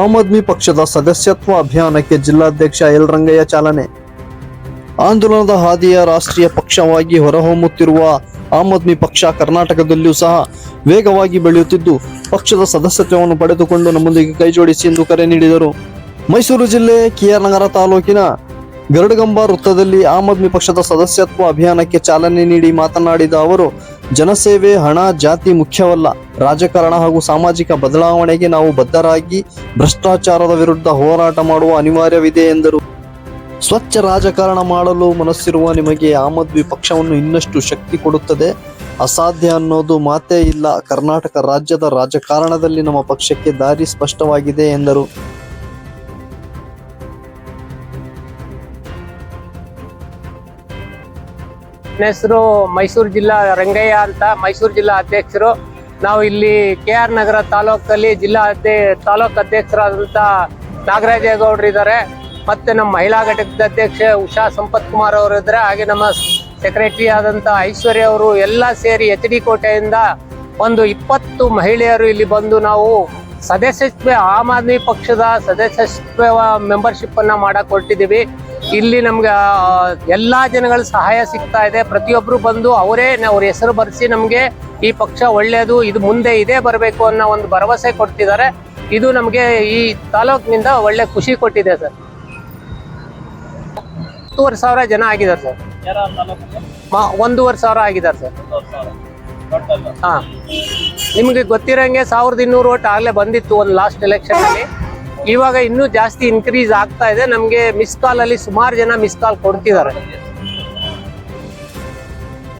ಆಮ್ ಆದ್ಮಿ ಪಕ್ಷದ ಸದಸ್ಯತ್ವ ಅಭಿಯಾನಕ್ಕೆ ಜಿಲ್ಲಾಧ್ಯಕ್ಷ ಎಲ್ ರಂಗಯ್ಯ ಚಾಲನೆ. ಆಂದೋಲನದ ಹಾದಿಯ ರಾಷ್ಟ್ರೀಯ ಪಕ್ಷವಾಗಿ ಹೊರಹೊಮ್ಮುತ್ತಿರುವ ಆಮ್ ಆದ್ಮಿ ಪಕ್ಷ ಕರ್ನಾಟಕದಲ್ಲಿಯೂ ಸಹ ವೇಗವಾಗಿ ಬೆಳೆಯುತ್ತಿದ್ದು, ಪಕ್ಷದ ಸದಸ್ಯತ್ವವನ್ನು ಪಡೆದುಕೊಂಡು ನಮ್ಮೊಂದಿಗೆ ಕೈಜೋಡಿಸಿ ಎಂದು ಕರೆ ನೀಡಿದರು. ಮೈಸೂರು ಜಿಲ್ಲೆ ಕೆಆರ್ ನಗರ ತಾಲೂಕಿನ ಗರುಡಗಂಬ ವೃತ್ತದಲ್ಲಿ ಆಮ್ ಆದ್ಮಿ ಪಕ್ಷದ ಸದಸ್ಯತ್ವ ಅಭಿಯಾನಕ್ಕೆ ಚಾಲನೆ ನೀಡಿ ಮಾತನಾಡಿದ ಅವರು ಜನಸೇವೆ, ಹಣ, ಜಾತಿ ಮುಖ್ಯವಲ್ಲ. ರಾಜಕಾರಣ ಹಾಗೂ ಸಾಮಾಜಿಕ ಬದಲಾವಣೆಗೆ ನಾವು ಬದ್ಧರಾಗಿ ಭ್ರಷ್ಟಾಚಾರದ ವಿರುದ್ಧ ಹೋರಾಟ ಮಾಡುವ ಅನಿವಾರ್ಯವಿದೆ ಎಂದರು. ಸ್ವಚ್ಛ ರಾಜಕಾರಣ ಮಾಡಲು ಮನಸ್ಸಿರುವ ನಿಮಗೆ ಆಮ್ ಆದ್ಮಿ ಪಕ್ಷವನ್ನು ಇನ್ನಷ್ಟು ಶಕ್ತಿ ಕೊಡುತ್ತದೆ. ಅಸಾಧ್ಯ ಅನ್ನೋದು ಮಾತೇ ಇಲ್ಲ. ಕರ್ನಾಟಕ ರಾಜ್ಯದ ರಾಜಕಾರಣದಲ್ಲಿ ನಮ್ಮ ಪಕ್ಷಕ್ಕೆ ದಾರಿ ಸ್ಪಷ್ಟವಾಗಿದೆ ಎಂದರು. ನನ್ನ ಹೆಸರು ಮೈಸೂರು ಜಿಲ್ಲಾ ರಂಗಯ್ಯ ಅಂತ ಮೈಸೂರು ಜಿಲ್ಲಾ ಅಧ್ಯಕ್ಷರು. ನಾವು ಇಲ್ಲಿ ಕೆ ಆರ್ ನಗರ ತಾಲೂಕಲ್ಲಿ ಜಿಲ್ಲಾ ಅಧ್ಯಕ್ಷ, ತಾಲೂಕು ಅಧ್ಯಕ್ಷರಾದಂಥ ನಾಗರಾಜೇಗೌಡರು ಇದ್ದಾರೆ. ಮತ್ತೆ ನಮ್ಮ ಮಹಿಳಾ ಘಟಕದ ಅಧ್ಯಕ್ಷೆ ಉಷಾ ಸಂಪತ್ ಕುಮಾರ್ ಅವರು ಇದ್ದಾರೆ. ಹಾಗೆ ನಮ್ಮ ಸೆಕ್ರೆಟರಿ ಆದಂಥ ಐಶ್ವರ್ಯ ಅವರು ಎಲ್ಲ ಸೇರಿ ಎಚ್ ಡಿ ಕೋಟೆಯಿಂದ ಒಂದು ಇಪ್ಪತ್ತು ಮಹಿಳೆಯರು ಇಲ್ಲಿ ಬಂದು ನಾವು ಸದಸ್ಯತ್ವ, ಆಮ್ ಆದ್ಮಿ ಪಕ್ಷದ ಸದಸ್ಯತ್ವ ಮೆಂಬರ್ಶಿಪ್ ಮಾಡಕ್ಕೆ ಮಾಡಕ್ ಹೊರಟಿದ್ದೀವಿ. ಇಲ್ಲಿ ನಮ್ಗೆ ಎಲ್ಲಾ ಜನಗಳ ಸಹಾಯ ಸಿಗ್ತಾ ಇದೆ. ಪ್ರತಿಯೊಬ್ರು ಬಂದು ಅವರೇ ಅವ್ರ ಹೆಸರು ಬರೆಸಿ ನಮ್ಗೆ ಈ ಪಕ್ಷ ಒಳ್ಳೆಯದು ಇದು ಮುಂದೆ ಇದೇ ಬರಬೇಕು ಅನ್ನೋ ಒಂದು ಭರವಸೆ ಕೊಡ್ತಿದ್ದಾರೆ. ಇದು ನಮ್ಗೆ ಈ ತಾಲೂಕಿನಿಂದ ಒಳ್ಳೆ ಖುಷಿ ಕೊಟ್ಟಿದೆ ಸರ್. ಹತ್ತುವರೆ ಸಾವಿರ ಜನ ಆಗಿದ್ದಾರೆ ಸರ್. ಒಂದೂವರೆ ಸಾವಿರ ಆಗಿದ್ದಾರೆ ಸರ್. ಹಾ. ನಿಮ್ಗೆ ಗೊತ್ತಿರೋಂಗೆ ಸಾವಿರದ ಇನ್ನೂರು ಓಟ್ ಆಗಲೇ ಬಂದಿತ್ತು ಒಂದು ಲಾಸ್ಟ್ ಎಲೆಕ್ಷನ್ ಅಲ್ಲಿ. ಇವಾಗ ಇನ್ನೂ ಜಾಸ್ತಿ ಇನ್ಕ್ರೀಸ್ ಆಗ್ತಾ ಇದೆ. ನಮ್ಗೆ ಮಿಸ್ ಕಾಲ್ ಅಲ್ಲಿ ಸುಮಾರು ಜನ ಮಿಸ್ ಕಾಲ್ ಕೊಡ್ತಿದ್ದಾರೆ.